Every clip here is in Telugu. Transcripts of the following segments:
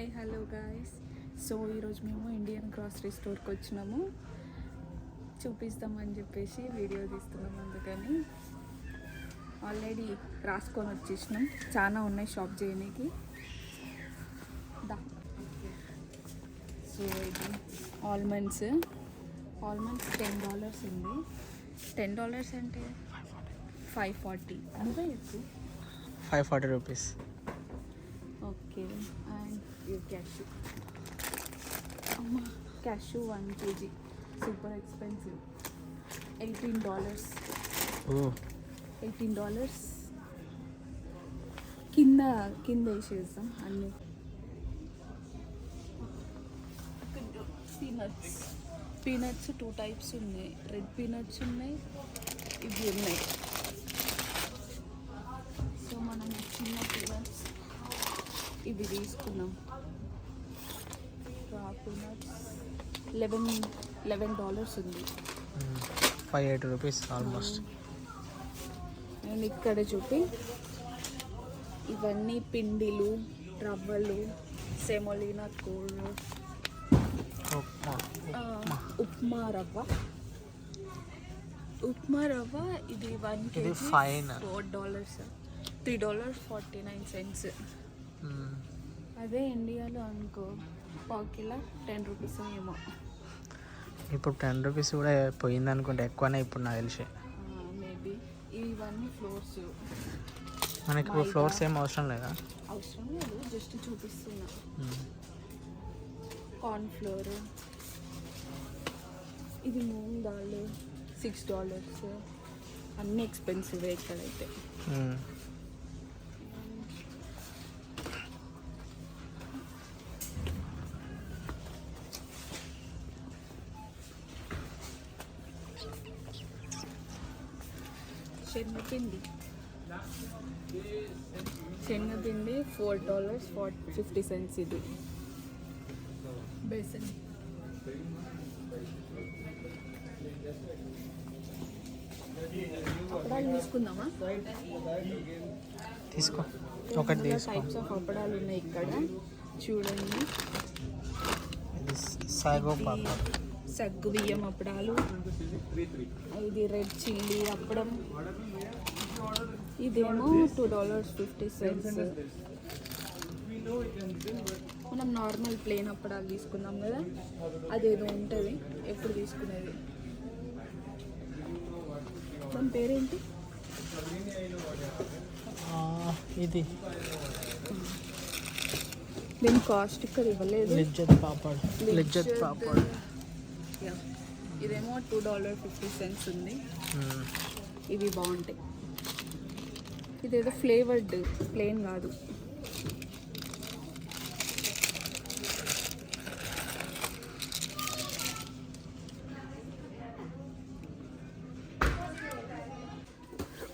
హాయ్ హలో గాయస్ సో ఈరోజు మేము ఇండియన్ గ్రాసరీ స్టోర్కి వచ్చినాము. చూపిస్తామని చెప్పేసి వీడియో తీస్తున్నాం అందుకని. ఆల్రెడీ రాసుకొని వచ్చేసినాం. చాలా ఉన్నాయి షాప్ చేయడానికి దా. సో ఇది ఆల్మండ్స్ ఆల్మండ్స్ టెన్ డాలర్స్ ఉంది. టెన్ డాలర్స్ అంటే ఫైవ్ ఫార్టీ అంతా ఎక్కువ five forty rupees okay and you cashew అమ్మా cashew one KG super expensive eighteen dollars oh eighteen dollars కింద కింద వేసేస్తాం అన్నీ. పీనట్స్ పీనట్స్ టూ టైప్స్ ఉన్నాయి. రెడ్ పీనట్స్ ఉన్నాయి. ఇవి ఉన్నాయి సో మనం చిన్న పీనట్స్ ఇవి తీసుకున్నాం. లెవెన్ లెవెన్ డాలర్స్ ఉంది. Five eighty rupees almost. నేను ఇక్కడ చూపి ఇవన్నీ పిండిలు రవ్వలు సెమోలినా కూర ఉప్మా రవ్వ. ఉప్మా రవ్వ ఇది వన్ ఇది KG. Four dollars. Three dollars forty nine cents. అదే ఇండియాలో అనుకో పావు కిలో టెన్ రూపీస్ ఏమో. ఇప్పుడు టెన్ రూపీస్ కూడా పోయింది అనుకుంటే ఎక్కువనే ఇప్పుడు నాకు తెలిసి. మేబీ. ఇవన్నీ ఫ్లోర్స్. మనకి ఇప్పుడు ఫ్లోర్స్ ఏం అవసరం లేదా? అవసరం లేదు జస్ట్ చూపిస్తున్నా. కార్న్ ఫ్లోర్ ఇది మూంగ్ దాల్ సిక్స్ డాలర్స్. అన్నీ ఎక్స్పెన్సివ్ ఇక్కడైతే. మ్మ్. శనగపిండి four dollars for fifty cents ఇది. బేసన్. అప్పడాలు తీసుకుందామా? తీసుకో. ఒకటి తీసుకో. టైప్స్ ఆఫ్ అప్పడాలు ఉన్నాయి ఇక్కడ. చూడండి. సగ్గు బియ్యం అప్పడాలు. ఇది రెడ్ చిల్లీ అప్పడం. ఇదేమో టూ డాలర్స్ ఫిఫ్టీ సెంట్స్ మనం నార్మల్ ప్లేన్ అప్పడాలు తీసుకున్నాం కదా. అదేదో ఉంటుంది. ఎప్పుడు తీసుకునేది? దాని పేరేంటి? ఆ, ఇది. దీని కాస్ట్ ఇక్కడ ఇవ్వలేదు. లిజ్జత్ పాపడ్. లిజ్జత్ పాపడ్. యా. ఇదేమో టూ డాలర్ ఫిఫ్టీ సెంట్స్ ఉంది. ఇవి బాగుంటాయి. ఇదేదో ఫ్లేవర్డ్ ప్లేన్ కాదు.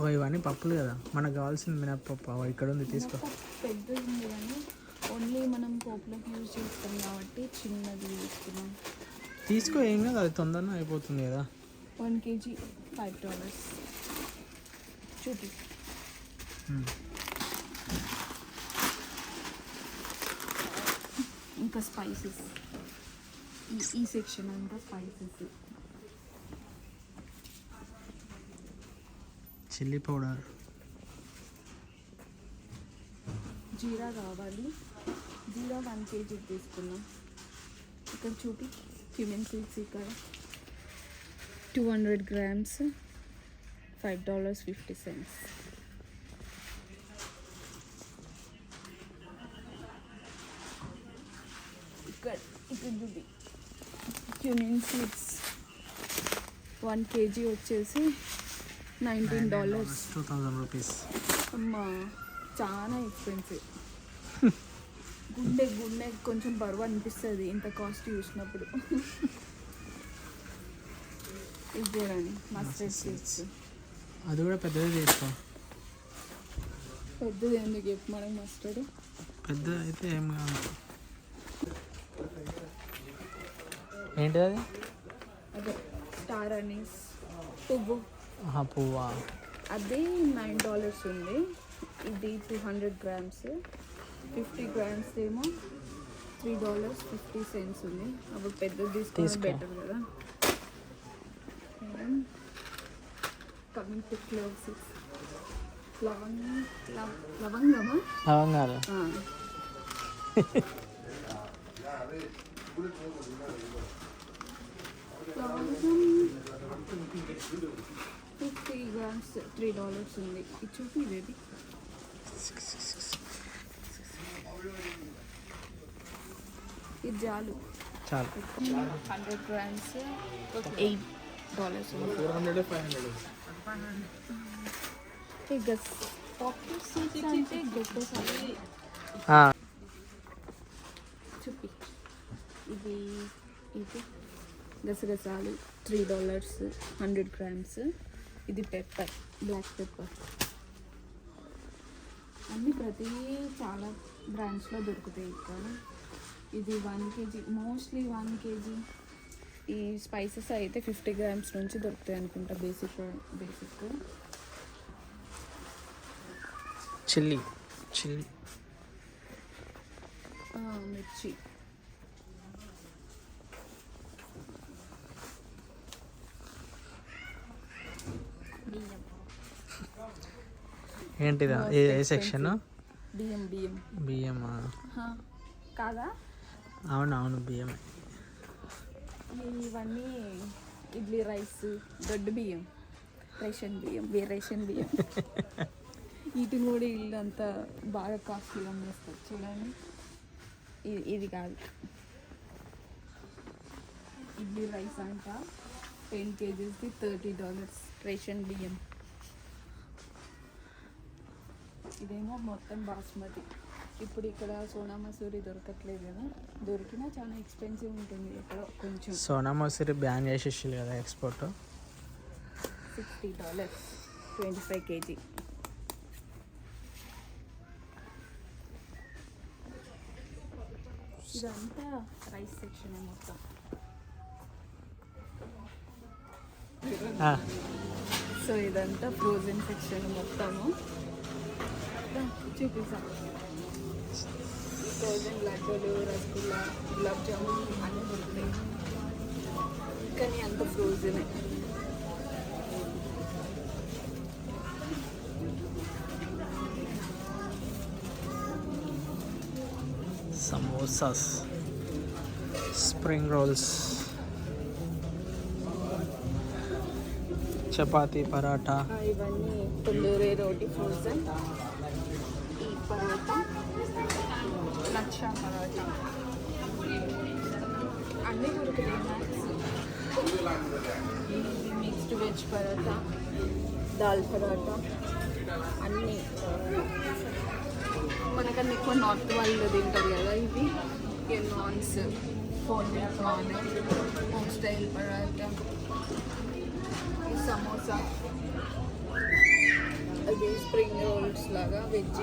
ఓ ఇవన్నీ పప్పులు కదా. మనకు కావాల్సింది మినప్పప్పు. ఇక్కడ ఉంది తీసుకో. పెద్దది ఉంది కానీ ఓన్లీ మనం పోపులోకి యూజ్ చేస్తాం కాబట్టి చిన్నది తీసుకున్నాం తీసుకో ఏం కాదు అది తొందరగా అయిపోతుంది కదా. వన్ కేజీ ఫైవ్ డాలర్స్ చూపి. ఇంకా స్పైసెస్ ఈ సెక్షన్ అంతా స్పైసెస్ చిల్లీ పౌడర్ జీరా కావాలి. జీరా వన్ కేజీ తీసుకున్నాం. ఇక్కడ చూపి క్యూమిన్ సీడ్స్ ఇక్కడ. Two hundred grams five dollars fifty cents ఇక్కడ ఇక్కడ చూపి క్యూమిన్ సీడ్స్ వన్ కేజీ వచ్చేసి nineteen dollars two thousand rupees అమ్మా చాలా ఎక్స్పెన్సివ్ గుండె గుండె కొంచెం బరువు అనిపిస్తుంది ఇంత కాస్ట్ చూసినప్పుడు. ఇది చూడండి మస్టర్డ్ సీడ్స్ అది కూడా పెద్దది తీసుకో పెద్దది ఎందుకు చెప్పు మనకి మస్టర్డ్ పెద్ద అయితే ఏం కాదు. ఏంటి అది స్టార్ అనీస్ పువ్వు. పువ్వా? అది నైన్ డాలర్స్ ఉంది. ఇది two hundred grams fifty grams ఏమో త్రీ డాలర్స్ ఫిఫ్టీ సెంట్స్ ఉంది. అప్పుడు పెద్దది తీసుకుని తీసుకో. బెటర్ కదా. కమింగ్ టు క్లోవ్స్ లవంగ లవ- లవంగమా లవంగాలు. గ్రామ్స్ త్రీ డాలర్స్ ఉంది ఇది చూపి ఇదేది ఇది చాలు. చాలు హండ్రెడ్ గ్రామ్స్ ఎయిట్ డాలర్స్ గస్ పాకెట్ సీడ్స్ అంటే గొప్పసారి ఆ, చూపి ఇది ఇది గసగసాలు త్రీ డాలర్స్ హండ్రెడ్ గ్రామ్స్ ఇది పెప్పర్ బ్లాక్ పెప్పర్ అన్నీ ప్రతి చాలా బ్రాండ్స్లో దొరుకుతాయి ఇక్కడ. ఇది one KG mostly one KG ఈ స్పైసెస్ అయితే ఫిఫ్టీ గ్రామ్స్ నుంచి దొరుకుతాయి అనుకుంటా బేసిక్ బేసిక్ చిల్లీ చిల్లీ. మిర్చి బియ్యం ఏంటిదా? ఏ ఏ సెక్షన్ బియ్యం బియ్యం హా, కాదా? అవును అవును బియ్యమే ఇవన్నీ ఇడ్లీ రైస్ దొడ్డు బియ్యం రేషన్ బియ్యం వే రేషన్ బియ్యం. వీటిని కూడా ఇల్లు అంతా బాగా కాస్ట్లీ అమ్మేస్తారు. చూడండి. ఇది ఇది కాదు. ఇడ్లీ రైస్ అంట. టెన్ కేజీస్ది థర్టీ డాలర్స్ రేషన్ బియ్యం. ఇదేమో మొత్తం బాస్మతి. ఇప్పుడు ఇక్కడ సోనా మసూరి దొరకట్లేదు కదా. దొరికినా చాలా ఎక్స్పెన్సివ్ ఉంటుంది ఇక్కడ కొంచెం. సోనా మసూరి బ్యాన్ చేసేసారు కదా export sixty dollars twenty five KG ఇదంతా రైస్ సెక్షన్ మొత్తం. సో ఇదంతా ఫ్రోజన్ సెక్షన్ మొత్తము. రా, చూపిస్తాను ఫ్రోజన్ లడ్డూలు రసగుల్లా గులాబ్ జామున్ అన్నీ దొరుకుతాయి. కానీ అంత ఫ్రోజనే సమోసాస్ స్ప్రింగ్ రోల్స్ చపాతీ పరాటా ఆ, ఇవన్నీ తందూరి రోటీ ఫ్రోజన్ ఈ పరోటా లక్ష పరోటా అన్నీ దొరుకుతాయి మిక్స్డ్ వెజ్ పరోటా దాల్ పరోటా అన్నీ మనకన్నా ఎక్కువ నార్త్ వాళ్ళు తింటారు కదా ఇవి నాన్స్ ఫోన్ నాన్ హోమ్ స్టైల్ పరోటా సమోసా అది స్ప్రింగ్ రోల్స్ లాగా వెజ్.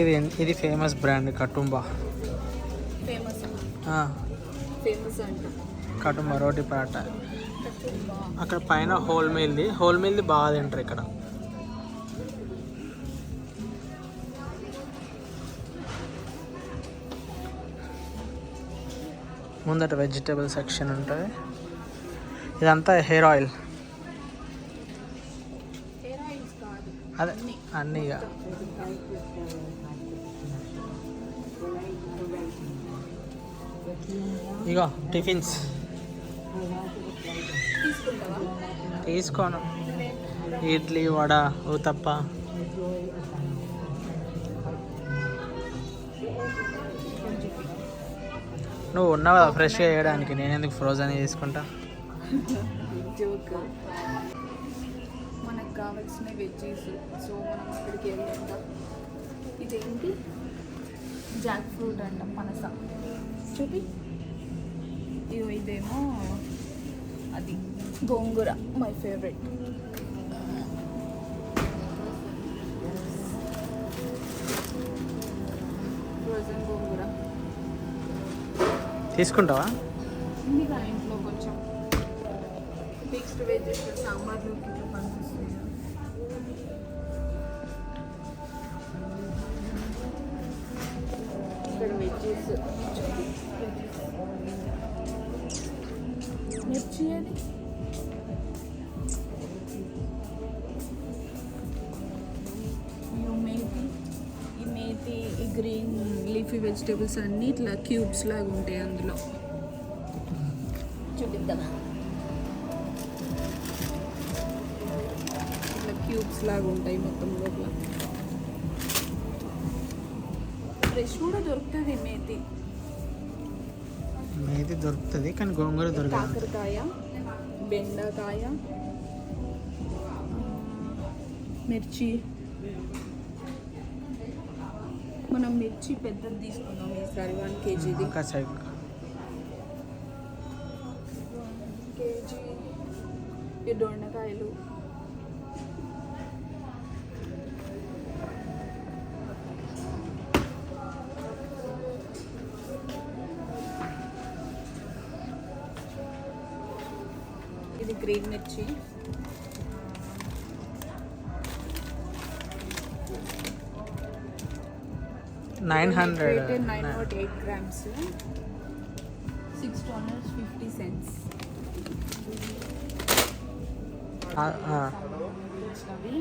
ఇది ఇది ఫేమస్ బ్రాండ్ కటుంబా. కటుంబా రోటీ పరాటా అక్కడ పైన హోల్ మీల్ది. హోల్ మీల్ది బాగా తింటారు ఇక్కడ. ముందట వెజిటేబుల్ సెక్షన్ ఉంటుంది. ఇదంతా హెయిర్ ఆయిల్ హెయిర్ ఆయిల్స్ కాదు అదే అన్నీ ఇక. ఇగో టిఫిన్స్. తీసుకోను. ఇడ్లీ వడ ఊతప్ప నువ్వు ఉన్నావు కదా ఫ్రెష్గా వేయడానికి నేను ఎందుకు ఫ్రోజన్ తీసుకుంటా కావాల్సిన వెజ్జీస్. సో మనం అక్కడికి వెళ్దాం ఇదేంటి? జాక్ ఫ్రూట్ అంట పనస. చూపి. ఇగో ఇదేమో అది గోంగూర మై ఫేవరెట్. ఫ్రోజన్ గోంగూర. తీసుకుంటావా? ఇంట్లో కొంచెం. మిక్స్డ్ వెజెస్ సాంబార్లోకి మిర్చి అది మేతి ఈ మేతి ఈ గ్రీన్ లీఫీ వెజిటేబుల్స్ అన్నీ ఇట్లా క్యూబ్స్ లాగా ఉంటాయి అందులో. చూపిద్దామా? ఇట్లా క్యూబ్స్ లాగా ఉంటాయి మొత్తం లోపల ఫ్రెష్ కూడా దొరుకుతుంది మేతి. మేది దొరుకుతుంది కానీ గోంగూర దొరకదు. కాకరకాయ బెండకాయ మిర్చి. మనం మిర్చి పెద్దది తీసుకున్నాం ఈసారి వన్ కేజీది ఇంకా సైడ్ కేజీ ఈ దొండకాయలు. ఇది గ్రీన్ మిర్చి nine hundred nine naught eight grams six dollars fifty cents అవి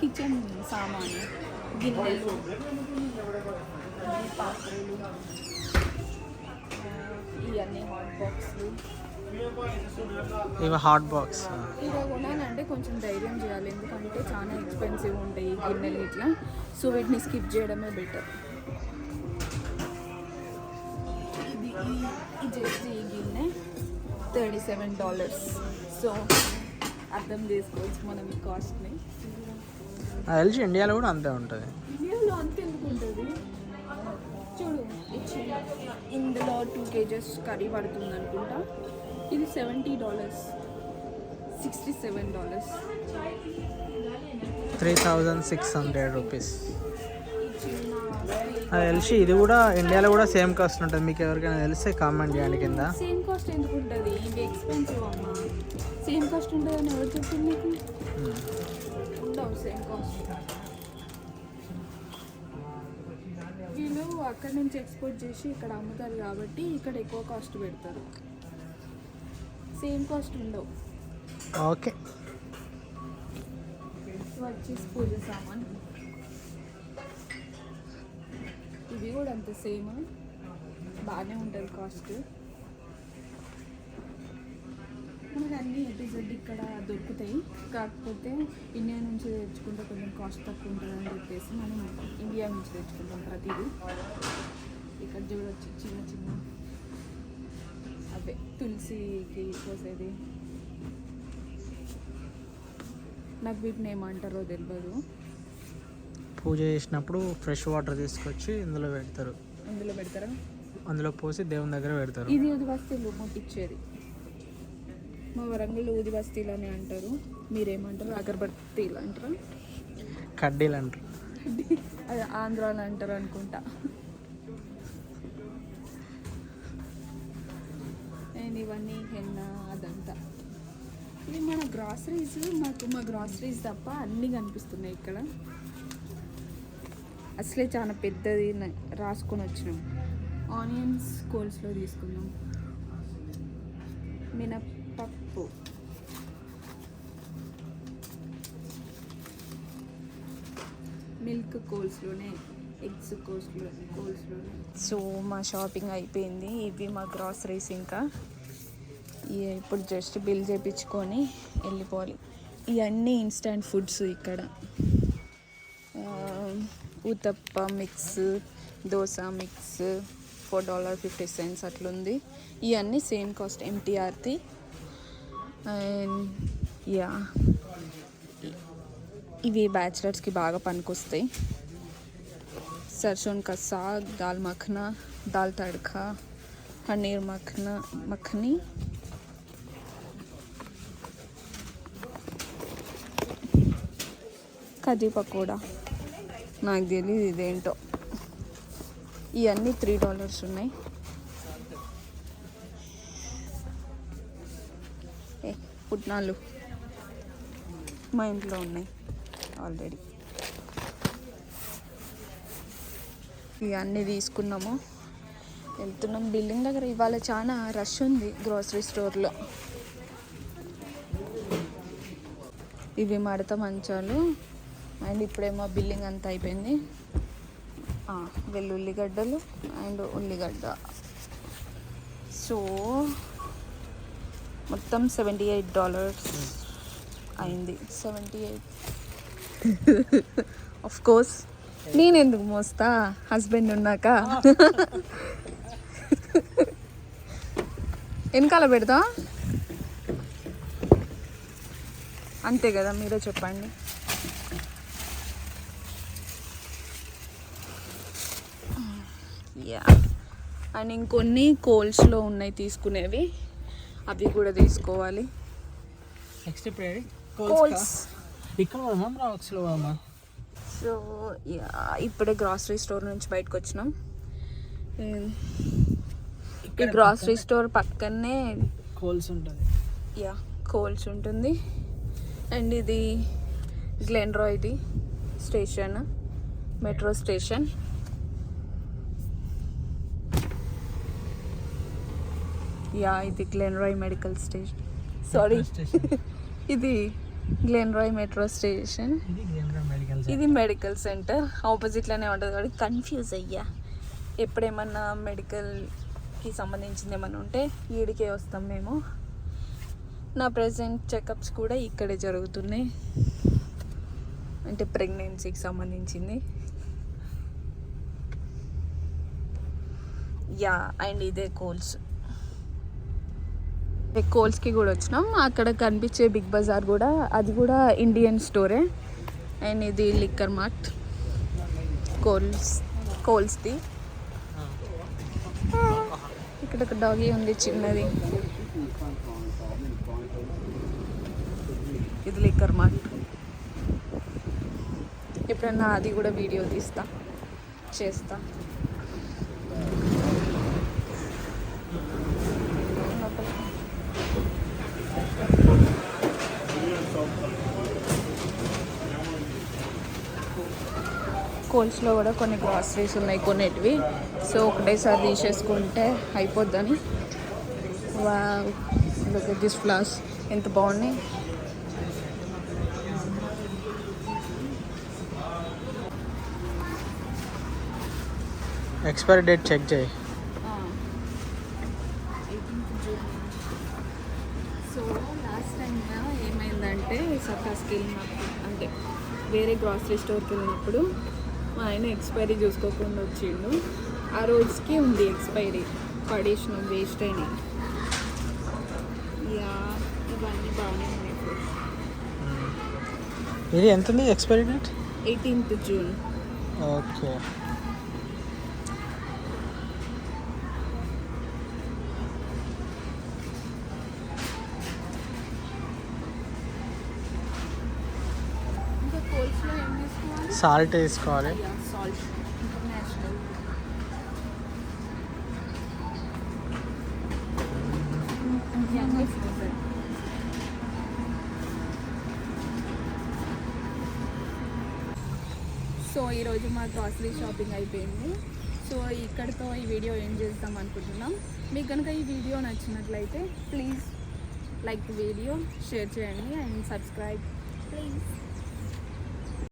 కిచెన్ సామాను గిన్నెలు ఈ పాత్రలు ఇవన్నీ హాట్ బాక్స్లు ఇవి హాట్ బాక్స్. ఇవి కొనాలంటే కొంచెం ధైర్యం చేయాలి. ఎందుకంటే చాలా ఎక్స్పెన్సివ్ ఉంటాయి ఈ గిన్నెలు ఇట్లా. సో వీటిని స్కిప్ చేయడమే బెటర్ ఇది ఈ జస్ట్ ఈ గిన్నె థర్టీ సెవెన్ డాలర్స్ సో అర్థం చేసుకోవచ్చు మనం ఈ కాస్ట్ని తెలిసి ఇండియాలో కూడా అంతే ఉంటుంది. ఇండియాలో అంత ఎందుకు ఉంటుంది? చూడు ఇందులో టూ కేజెస్ కర్రీ పడుతుంది అనుకుంటా. ఇది seventy dollars sixty seven dollars three thousand six hundred rupees అది తెలిసి ఇది కూడా ఇండియాలో కూడా సేమ్ కాస్ట్ ఉంటుంది. మీకు ఎవరికైనా తెలిస్తే కామెంట్ చేయండి కింద. సేమ్ కాస్ట్ ఎందుకు ఉంటుంది? ఇవి ఎక్స్పెన్సివ్ అమ్మా. సేమ్ కాస్ట్ ఉంటుందని ఎవరు చెప్పింది నీకు ఉండవు సేమ్ కాస్ట్ వీళ్ళు అక్కడి నుంచి ఎక్స్పోర్ట్ చేసి ఇక్కడ అమ్ముతారు కాబట్టి ఇక్కడ ఎక్కువ కాస్ట్ పెడతారు. సేమ్ కాస్ట్ ఉండవు. ఓకే వచ్చేసి పూజ సామాన్ ఇవి కూడా అంత సేమ్ బాగానే ఉంటుంది కాస్ట్ మనకి అన్ని ఎపిసోడ్ ఇక్కడ దొరుకుతాయి. కాకపోతే ఇండియా నుంచి తెచ్చుకుంటే కొంచెం కాస్ట్ తక్కువ ఉంటుంది అని చెప్పేసి మనం ఇండియా నుంచి తెచ్చుకుంటాం ప్రతిదీ. ఇక్కడ చూడవచ్చు చిన్న చిన్న అవే తులసికి పోసేది. నాకు వీటిని ఏమంటారో తెలియదు పూజ చేసినప్పుడు ఫ్రెష్ వాటర్ తీసుకొచ్చి ఇందులో పెడతారు. ఇందులో పెడతారా? అందులో పోసి దేవుని దగ్గర పెడతారు. ఇది ఊది బస్తీలు ముట్టించేది మా వరంగల్ ఊది బస్తీలు అని అంటారు. మీరేమంటారు? అగరబత్తీలు అంటారా? కడ్డీలు అంటారు. అది ఆంధ్రాలో అంటారు అనుకుంటా. ఇవన్నీ హెన్న అదంతా. ఇది మన గ్రాసరీస్ మాకు మా గ్రాసరీస్ తప్ప అన్నీ కనిపిస్తున్నాయి ఇక్కడ. అసలే చాలా పెద్దది రాసుకొని వచ్చినాం. ఆనియన్స్ కోల్స్లో తీసుకున్నాం మినప్పప్పు. మిల్క్ కోల్స్లోనే ఎగ్స్ కోల్స్లో కోల్స్లోనే. సో మా షాపింగ్ అయిపోయింది. ఇవి మా గ్రాసరీస్ ఇంకా. ఇప్పుడు జస్ట్ బిల్ చేయించుకొని వెళ్ళిపోవాలి. ఇవన్నీ ఇన్స్టంట్ ఫుడ్స్ ఇక్కడ. Uthappa mix dosa mix four dollar fifty cents అట్లుంది. ఇవన్నీ సేమ్ కాస్ట్ ఎంటీఆర్ది అండ్ యా ఇవి బ్యాచిలర్స్కి బాగా పనికొస్తాయి. సర్సోన్ కసా దాల్ మఖనా దాల్ తడ్కా పన్నీర్ మఖనా మఖనీ కజీ పకోడా నాకు తెలియదు ఇదేంటో. ఇవన్నీ త్రీ డాలర్స్ ఉన్నాయి. ఏ పుట్నాలు మా ఇంట్లో ఉన్నాయి ఆల్రెడీ ఇవన్నీ తీసుకున్నాము. వెళ్తున్నాం. బిల్డింగ్ దగ్గర ఇవాళ చాలా రష్ ఉంది గ్రోసరీ స్టోర్లో ఇవి మడత మంచాలు. అండ్ ఇప్పుడేమో బిల్లింగ్ అంతా అయిపోయింది. వెల్లుల్లిగడ్డలు అండ్ ఉల్లిగడ్డ. సో మొత్తం సెవెంటీ ఎయిట్ డాలర్స్ అయింది. సెవెంటీ ఎయిట్ ఆఫ్ కోర్స్ నేను ఎందుకు మోస్తా? హస్బెండ్ ఉన్నాక. వెనకాల పెడతా? అంతే కదా మీరే చెప్పండి యా అండ్ ఇంకొన్ని కోల్స్లో ఉన్నాయి తీసుకునేవి. అవి కూడా తీసుకోవాలి. నెక్స్ట్ ఇప్పుడు ఏడి? కోల్స్ కోల్స్ ఇక్కడ పోదామా రాక్స్లో పోదామా సో యా ఇప్పుడే గ్రాసరీ స్టోర్ నుంచి బయటకు వచ్చినాం. ఈ గ్రాసరీ స్టోర్ పక్కనే. కోల్స్ ఉంటుంది. యా కోల్స్ ఉంటుంది. అండ్ ఇది గ్లెన్ రాయ్ది స్టేషన్ మెట్రో స్టేషన్ యా ఇది Glenroy medical station sorry ఇది గ్లెన్ రాయ్ మెట్రో స్టేషన్ ఇది మెడికల్ సెంటర్ ఆపోజిట్లోనే ఉంటుంది కాబట్టి కన్ఫ్యూజ్ అయ్యా. ఎప్పుడేమన్నా మెడికల్కి సంబంధించింది ఏమన్నా ఉంటే ఈడికే వస్తాం మేము. నా ప్రజెంట్ చెకప్స్ కూడా ఇక్కడే జరుగుతున్నాయి. అంటే ప్రెగ్నెన్సీకి సంబంధించింది. యా అండ్ ఇదే కోల్స్ కోల్స్కి కూడా వచ్చినాం. అక్కడ కనిపించే బిగ్ బజార్ కూడా అది కూడా ఇండియన్ స్టోరే అండ్ ఇది లిక్కర్ మార్ట్ కోల్స్ కోల్స్ది. ఇక్కడ ఒక డాగీ ఉంది చిన్నది. ఇది లిక్కర్ మార్ట్ ఎప్పుడన్నా అది కూడా వీడియో తీస్తా చేస్తా. కోల్స్లో కూడా కొన్ని గ్రాసరీస్ ఉన్నాయి కొన్నిటివి సో ఒకటేసారి తీసేసుకుంటే అయిపోద్దని. వా దిస్ ఫ్లాస్ ఎంత బాగున్నాయి. ఎక్స్పైరీ డేట్ చెక్ చేయి. సో లాస్ట్ టైం ఏమైందంటే సర్కాస్కి వెళ్ళినప్పుడు అంటే వేరే గ్రాసరీ స్టోర్కి వెళ్ళినప్పుడు మా ఆయన ఎక్స్పైరీ చూసుకోకుండా వచ్చిండు. ఆ రోజుకి ఉంది ఎక్స్పైరీ పడేసినాం వేస్ట్ అయినాయి యా ఇవన్నీ బాగానే ఉన్నాయి ఇది ఎంత ఉంది expiry date eighteenth June okay ఇంకా కోల్స్లో ఏం సాల్ట్ వేసుకోవాలి. సాల్ట్ సో ఈరోజు మా గ్రాసరీ షాపింగ్ అయిపోయింది. సో ఇక్కడితో ఈ వీడియో ఏం చేద్దాం అనుకుంటున్నాం? మీకు కనుక ఈ వీడియో నచ్చినట్లయితే ప్లీజ్ లైక్ వీడియో షేర్ చేయండి అండ్ సబ్స్క్రైబ్ ప్లీజ్